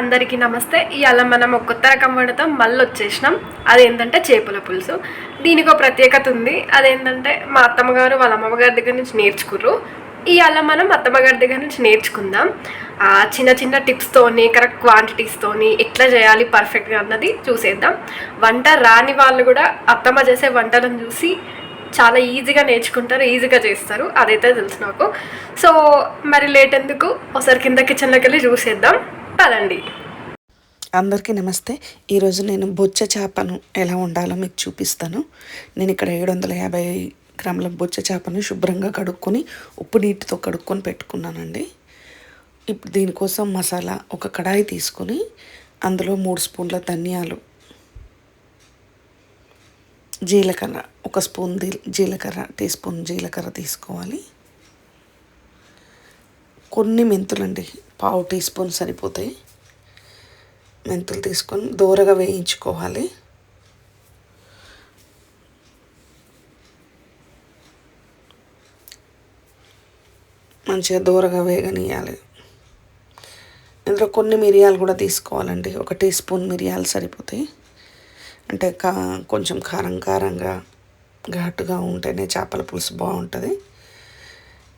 అందరికీ నమస్తే. ఇవాళ మనం ఒక కొత్త రకం వంటతో మళ్ళీ వచ్చేసినాం అదేంటంటే చేపల పులుసు. దీనికి ఒక ప్రత్యేకత ఉంది. అదేంటంటే మా అత్తమ్మగారు వాళ్ళ అమ్మగారి దగ్గర నుంచి నేర్చుకుర్రు. ఇవాళ మనం అత్తమ్మగారి దగ్గర నుంచి నేర్చుకుందాం. ఆ చిన్న చిన్న టిప్స్తోని కరెక్ట్ క్వాంటిటీస్తోని ఎట్లా చేయాలి పర్ఫెక్ట్గా అన్నది చూసేద్దాం. వంట రాని వాళ్ళు కూడా అత్తమ్మ చేసే వంటలను చూసి చాలా ఈజీగా నేర్చుకుంటారు ఈజీగా చేస్తారు. అదైతే తెలుసు నాకు. సో మరి లేట్ ఎందుకు? ఒకసారి కింద కిచెన్లోకి వెళ్ళి చూసేద్దాం. పదండి అందరికీ నమస్తే. ఈరోజు నేను బొచ్చ చేపను ఎలా ఉండాలో మీకు చూపిస్తాను. నేను ఇక్కడ ఏడు వందల యాభై గ్రాముల బొచ్చ చేపను శుభ్రంగా కడుక్కొని ఉప్పు నీటితో కడుక్కొని పెట్టుకున్నానండి. ఇప్పుడు దీనికోసం మసాలా ఒక కడాయి తీసుకొని అందులో మూడు స్పూన్ల ధనియాలు జీలకర్ర ఒక స్పూన్ జీలకర్ర టీ స్పూన్ జీలకర్ర తీసుకోవాలి. కొన్ని మెంతులండి. పావు టీ స్పూన్ సరిపోతాయి. మెంతులు తీసుకొని దూరగా వేయించుకోవాలి. మంచిగా దూరగా వేగనీయాలి ఇందులో కొన్ని మిరియాలు కూడా తీసుకోవాలండి. ఒక టీ స్పూన్ మిరియాలు సరిపోతాయి. అంటే కా కొంచెం కారం కారంగా ఘాటుగా ఉంటేనే చేపల పులుసు బాగుంటుంది.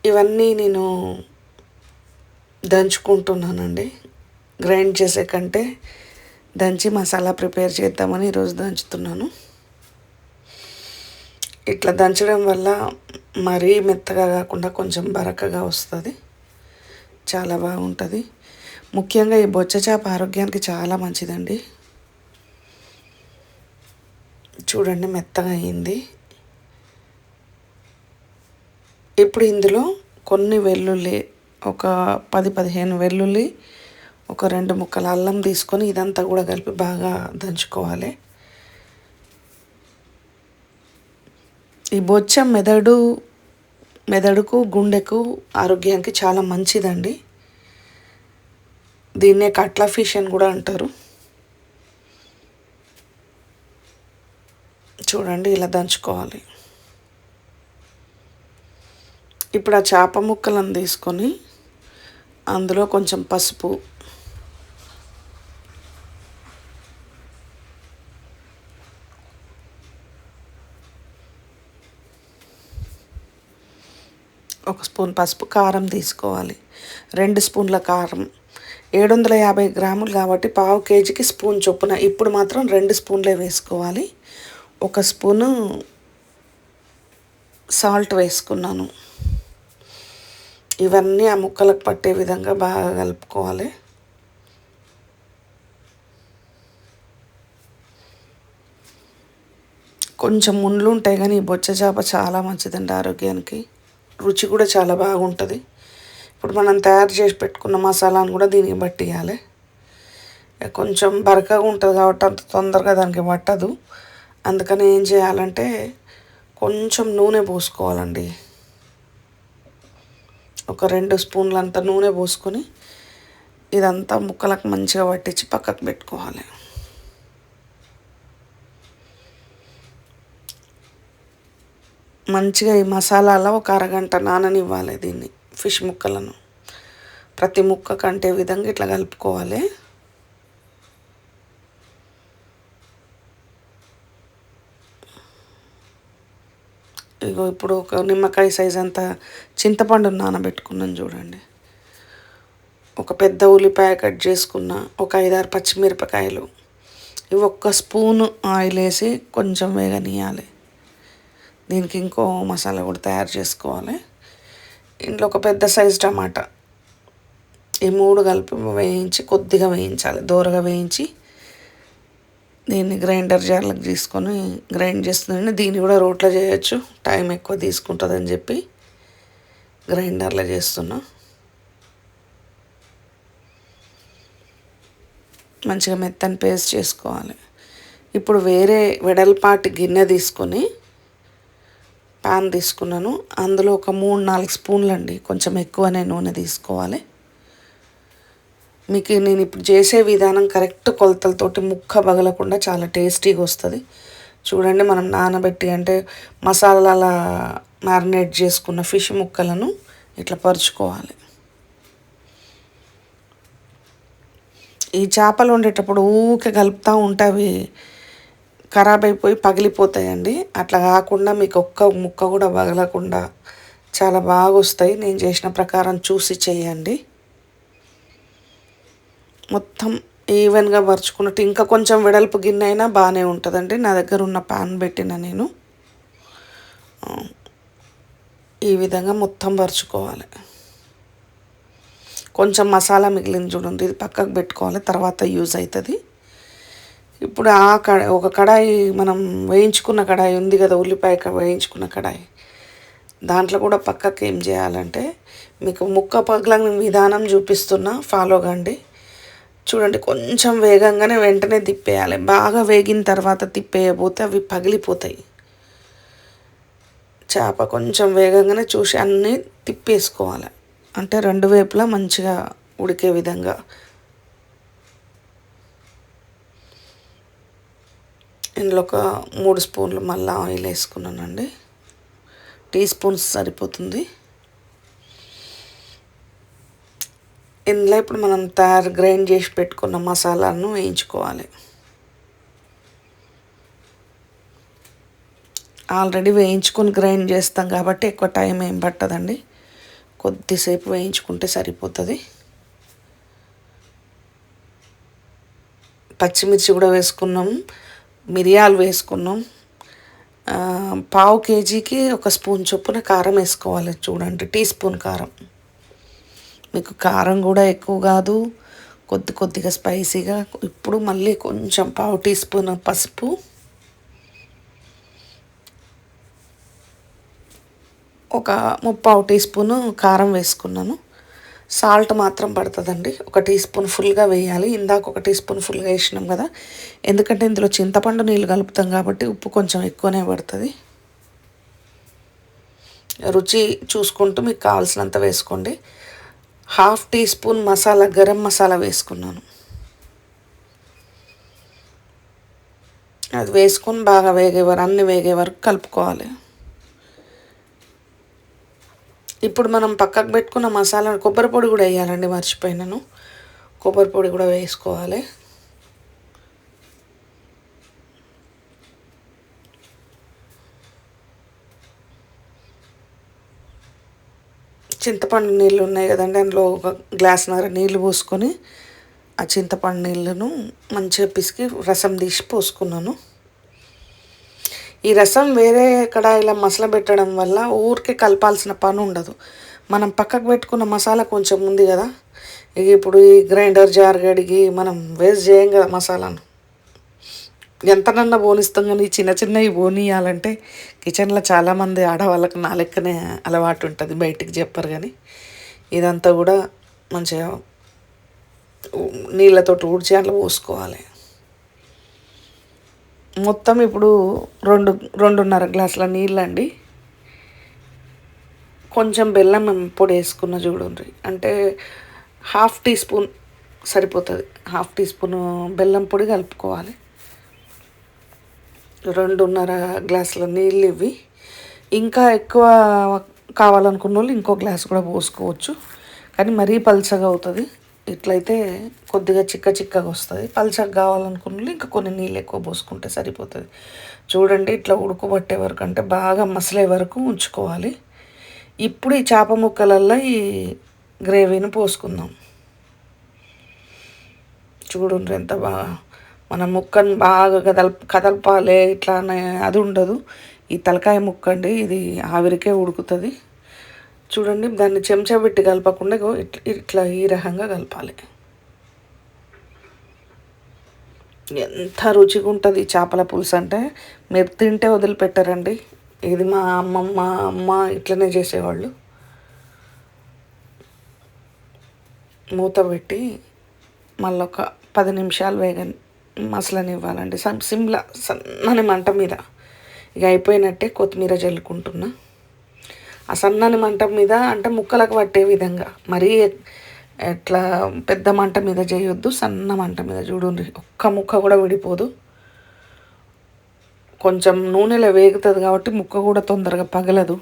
ఇవన్నీ నేను దంచుకుంటున్నానండి. గ్రైండ్ చేసే కంటే దంచి మసాలా ప్రిపేర్ చేద్దామని ఈరోజు దంచుతున్నాను. ఇట్లా దంచడం వల్ల మరీ మెత్తగా కాకుండా కొంచెం బరకగా వస్తుంది. చాలా బాగుంటుంది. ముఖ్యంగా ఈ బొచ్చ చేప ఆరోగ్యానికి చాలా మంచిదండి. చూడండి మెత్తగా అయింది. ఇప్పుడు ఇందులో కొన్ని వెల్లుల్లి ఒక పది పదిహేను వెల్లుల్లి ఒక రెండు ముక్కల అల్లం తీసుకొని ఇదంతా కూడా కలిపి బాగా దంచుకోవాలి. ఈ బొచ్చ మెదడు మెదడుకు గుండెకు ఆరోగ్యానికి చాలా మంచిదండి. దీన్నే కట్లా ఫిష్ అని కూడా అంటారు. చూడండి ఇలా దంచుకోవాలి. ఇప్పుడు ఆ చేప ముక్కలను తీసుకొని అందులో కొంచెం పసుపు. ఒక స్పూన్ పసుపు కారం తీసుకోవాలి. రెండు స్పూన్ల కారం. ఏడు వందల యాభై గ్రాములు కాబట్టి పావు కేజీకి స్పూన్ చొప్పున. ఇప్పుడు మాత్రం రెండు స్పూన్లే వేసుకోవాలి. ఒక స్పూను సాల్ట్ వేసుకున్నాను. ఇవన్నీ ఆ ముక్కలకు పట్టే విధంగా బాగా కలుపుకోవాలి. కొంచెం ముండ్లు ఉంటాయి కానీ ఈ బొచ్చ చేప చాలా మంచిదండి ఆరోగ్యానికి. రుచి కూడా చాలా బాగుంటుంది. ఇప్పుడు మనం తయారు చేసి పెట్టుకున్న మసాలాను కూడా దీనికి పట్టియాలి. కొంచెం బరకగా ఉంటుంది కాబట్టి అంత తొందరగా దానికి పట్టదు. అందుకని ఏం చేయాలంటే కొంచెం నూనె పోసుకోవాలండి. ఒక రెండు స్పూన్లంత నూనె పోసుకొని ఇదంతా ముక్కలకు మంచిగా పట్టించి పక్కకు పెట్టుకోవాలి. మంచిగా ఈ మసాలాలో ఒక అరగంట నాననివ్వాలి దీన్ని ఫిష్ ముక్కలను. ప్రతి ముక్క కంటే విధంగా ఇట్లా కలుపుకోవాలి? ఇగో ఇప్పుడు ఒక నిమ్మకాయ సైజ్ అంత చింతపండు నానబెట్టుకున్నాను చూడండి. ఒక పెద్ద ఉల్లిపాయ కట్ చేసుకున్న ఒక ఐదారు పచ్చిమిరపకాయలు. ఇవి ఒక్క స్పూను ఆయిల్ వేసి కొంచెం వేగనీయాలి దీనికి ఇంకో మసాలా కూడా తయారు చేసుకోవాలి. ఇంట్లో ఒక పెద్ద సైజ్ టమాటా. ఈ మూడు కలిపి వేయించి కొద్దిగా వేయించాలి. దూరగా వేయించి దీన్ని గ్రైండర్ జార్లకు తీసుకొని గ్రైండ్ చేస్తుందండి. దీన్ని కూడా రోట్లో చేయొచ్చు. టైం ఎక్కువ తీసుకుంటుందని చెప్పి గ్రైండర్లో చేస్తున్నా. మంచిగా మెత్తని పేస్ట్ చేసుకోవాలి. ఇప్పుడు వేరే వెడల్పాటి గిన్నె తీసుకొని ప్యాన్ తీసుకున్నాను. అందులో ఒక మూడు నాలుగు స్పూన్లు అండి కొంచెం ఎక్కువనే నూనె తీసుకోవాలి. మీకు నేను ఇప్పుడు చేసే విధానం కరెక్ట్ కొలతలతోటి ముక్క పగలకుండా చాలా టేస్టీగా వస్తుంది. చూడండి మనం నానబెట్టి అంటే మసాలాల మ్యారినేట్ చేసుకున్న ఫిష్ ముక్కలను ఇట్లా పరుచుకోవాలి. ఈ చేపలు వండేటప్పుడు ఊకే కలుపుతూ ఉంటే అవి ఖరాబ్ అయిపోయి పగిలిపోతాయండి. అట్లా కాకుండా మీకు ఒక్క ముక్క కూడా పగలకుండా చాలా బాగా వస్తాయి. నేను చేసిన ప్రకారం చూసి చేయండి. మొత్తం ఈవెన్గా పరుచుకున్నట్టు. ఇంకా కొంచెం వెడల్పు గిన్నె అయినా బాగానే ఉంటుందండి. నా దగ్గర ఉన్న పాన్ పెట్టిన నేను. ఈ విధంగా మొత్తం పరుచుకోవాలి. కొంచెం మసాలా మిగిలిన చూడండి. ఇది పక్కకు పెట్టుకోవాలి. తర్వాత యూజ్ అవుతుంది ఇప్పుడు ఆ కడ ఒక కడాయి మనం వేయించుకున్న కడాయి ఉంది కదా ఉల్లిపాయ వేయించుకున్న కడాయి. దాంట్లో కూడా పక్కకి ఏం చేయాలంటే మీకు ముక్క పగల విధానం చూపిస్తున్నా. ఫాలో కండి. చూడండి కొంచెం వేగంగానే వెంటనే తిప్పేయాలి. బాగా వేగిన తర్వాత తిప్పేయబోతే అవి పగిలిపోతాయి. చేప కొంచెం వేగంగానే చూసి అన్నీ తిప్పేసుకోవాలి. అంటే రెండు వైపులా మంచిగా ఉడికే విధంగా. ఇందులో ఒక మూడు స్పూన్లు మళ్ళీ ఆయిల్ వేసుకున్నానండి. టీ స్పూన్స్ సరిపోతుంది. ఇందులో ఇప్పుడు మనం తయారు గ్రైండ్ చేసి పెట్టుకున్న మసాలాను వేయించుకోవాలి. ఆల్రెడీ వేయించుకొని గ్రైండ్ చేస్తాం కాబట్టి ఎక్కువ టైం ఏం పట్టదండి. కొద్దిసేపు వేయించుకుంటే సరిపోతుంది. పచ్చిమిర్చి కూడా వేసుకున్నాం మిరియాలు వేసుకున్నాం. పావు కేజీకి ఒక స్పూన్ చొప్పున కారం వేసుకోవాలి చూడండి టీ స్పూన్ కారం. మీకు కారం కూడా ఎక్కువ కాదు. కొద్ది కొద్దిగా స్పైసీగా. ఇప్పుడు మళ్ళీ కొంచెం పావు టీ స్పూన్ పసుపు. ఒక ముప్పావు టీ స్పూను కారం వేసుకున్నాను. సాల్ట్ మాత్రం పడుతుందండి. ఒక టీ స్పూన్ ఫుల్గా వేయాలి. ఇందాక ఒక టీ స్పూన్ ఫుల్గా వేసినాం కదా. ఎందుకంటే ఇందులో చింతపండు నీళ్ళు కలుపుతాం కాబట్టి ఉప్పు కొంచెం ఎక్కువనే పడుతుంది. రుచి చూసుకుంటూ మీకు కావాల్సినంత వేసుకోండి. Half teaspoon masala garam masala వేసుకున్నాను. అది వేసుకొని బాగా వేగే వరకు అన్ని వేగే వరకు కలుపుకోవాలి. ఇప్పుడు మనం పక్కకు పెట్టుకున్న మసాలా కొబ్బరి పొడి కూడా వేయాలండి మర్చిపోయినాను. కొబ్బరి పొడి కూడా వేసుకోవాలి. చింతపండు నీళ్ళు ఉన్నాయి కదండి అందులో ఒక గ్లాస్నర నీళ్ళు పోసుకొని ఆ చింతపండు నీళ్ళను మంచిగా పిసికి రసం తీసి పోసుకున్నాను. ఈ రసం వేరే కడాయిలో మసల పెట్టడం వల్ల ఊరికే కలపాల్సిన పని ఉండదు. మనం పక్కకు పెట్టుకున్న మసాలా కొంచెం ఉంది కదా ఇప్పుడు ఈ గ్రైండర్ జార్ గడిగి మనం వేస్ట్ చేయం కదా మసాలాను. ఎంతనన్నా పోనిస్తాం కానీ ఈ చిన్న చిన్నవి పోనీయాలంటే కిచెన్లో చాలామంది ఆడవాళ్ళకి నా లెక్కనే అలవాటు ఉంటుంది బయటికి చెప్పరు కానీ. ఇదంతా కూడా మంచిగా నీళ్ళతో ఊడ్చి అట్లా పోసుకోవాలి. మొత్తం ఇప్పుడు రెండు రెండున్నర గ్లాసుల నీళ్ళండి. కొంచెం బెల్లం పొడి వేసుకున్న చూడండి. అంటే హాఫ్ టీ స్పూన్ సరిపోతుంది. హాఫ్ టీ స్పూన్ బెల్లం పొడి కలుపుకోవాలి. రెండున్నర గ్లాసుల నీళ్ళు ఇవి ఇంకా ఎక్కువ కావాలనుకున్న వాళ్ళు ఇంకో గ్లాస్ కూడా పోసుకోవచ్చు. కానీ మరీ పల్చగా అవుతుంది. ఇట్లయితే కొద్దిగా చిక్క చిక్కగా వస్తుంది. పల్చగా కావాలనుకున్న వాళ్ళు ఇంకా కొన్ని నీళ్ళు ఎక్కువ పోసుకుంటే సరిపోతుంది. చూడండి ఇట్లా ఉడుకుబట్టే వరకు అంటే బాగా మసలే వరకు ఉంచుకోవాలి. ఇప్పుడు ఈ చేప ముక్కలల్లో ఈ గ్రేవీని పోసుకుందాం. చూడండి ఎంత బాగా మన ముక్కను బాగా కదల్ కదలపాలి ఇట్లా అది ఉండదు. ఈ తలకాయ ముక్క అండి ఇది ఆవిరికే ఉడుకుతుంది. చూడండి దాన్ని చెంచా పెట్టి కలపకుండా ఇట్లా ఇట్లా ఈ రకంగా కలపాలి. ఎంత రుచిగా ఉంటుంది చేపల పులుసు అంటే. మీరు తింటే వదిలిపెట్టారండి. ఇది మా అమ్మమ్మ అమ్మ ఇట్లనే చేసేవాళ్ళు. మూత పెట్టి మళ్ళీ ఒక పది నిమిషాలు వేగ మసలనివ్వాలండి. సం- సిమ్లా సన్నని మంట మీద. ఇక అయిపోయినట్టే కొత్తిమీర చల్లుకుంటున్నా ఆ సన్నని మంట మీద అంటే ముక్కలకు పట్టే విధంగా. మరీ ఎట్లా పెద్ద మంట మీద చేయొద్దు సన్న మంట మీద చూడండి. ఒక్క ముక్క కూడా విడిపోదు. కొంచెం నూనెలో వేగుతుంది కాబట్టి ముక్క కూడా తొందరగా పగలదు.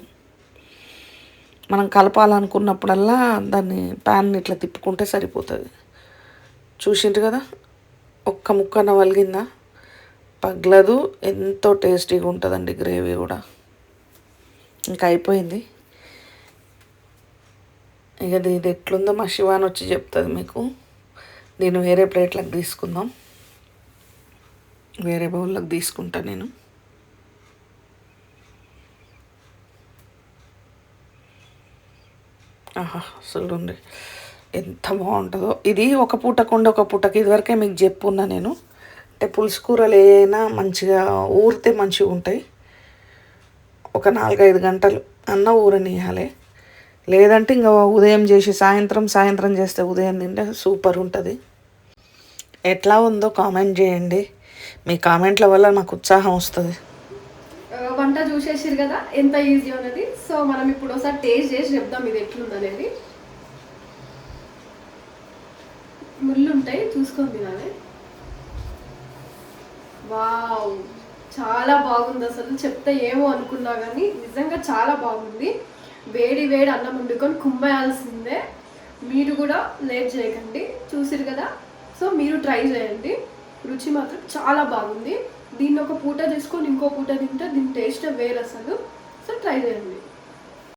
మనం కలపాలనుకున్నప్పుడల్లా దాన్ని ప్యాన్ ఇట్లా తిప్పుకుంటే సరిపోతుంది. చూసిండ్రు కదా? ఒక్క ముక్కన వలిగిందా? పగలదు ఎంతో టేస్టీగా ఉంటుందండి గ్రేవీ కూడా. ఇంకా అయిపోయింది. ఇక ఇది ఇది ఎట్లుందో మా శివాన్ వచ్చి చెప్తుంది మీకు. దీన్ని వేరే ప్లేట్లకు తీసుకుందాం. వేరే బౌల్లోకి తీసుకుంటా నేను. ఆహా అసలు ఎంత బాగుంటుందో. ఇది ఒక పూటకుండా ఒక పూటకి ఇదివరకే మీకు చెప్పున్నా నేను. అంటే పులుసు కూరలు ఏమైనా మంచిగా ఊరితే మంచిగా ఉంటాయి. ఒక నాలుగైదు గంటలు అన్న ఊరనియాలి లేదంటే ఇంకా ఉదయం చేసి సాయంత్రం సాయంత్రం చేస్తే ఉదయం తింటే సూపర్ ఉంటుంది. ఎట్లా ఉందో కామెంట్ చేయండి. మీ కామెంట్ల వల్ల నాకు ఉత్సాహం వస్తుంది. వంట చూసేసారు కదా ఎంత ఈజీ ఉన్నది సో మనం ఇప్పుడు ఒకసారి టేస్ట్ చేసి చెప్దాం ఇది ఎట్లుందనేది. ముళ్ళు ఉంటాయి చూసుకొని తినాలి వావ్ చాలా బాగుంది అసలు. చెప్తే ఏమో అనుకున్నా కానీ నిజంగా చాలా బాగుంది. వేడి వేడి అన్నం వండుకొని కుమ్మేయాల్సిందే. మీరు కూడా లేట్ చేయకండి. చూసిరు కదా? సో మీరు ట్రై చేయండి. రుచి మాత్రం చాలా బాగుంది. దీన్ని ఒక పూట తీసుకొని ఇంకో పూట తింటే దీని టేస్ట్ వేరు అసలు. సో ట్రై చేయండి.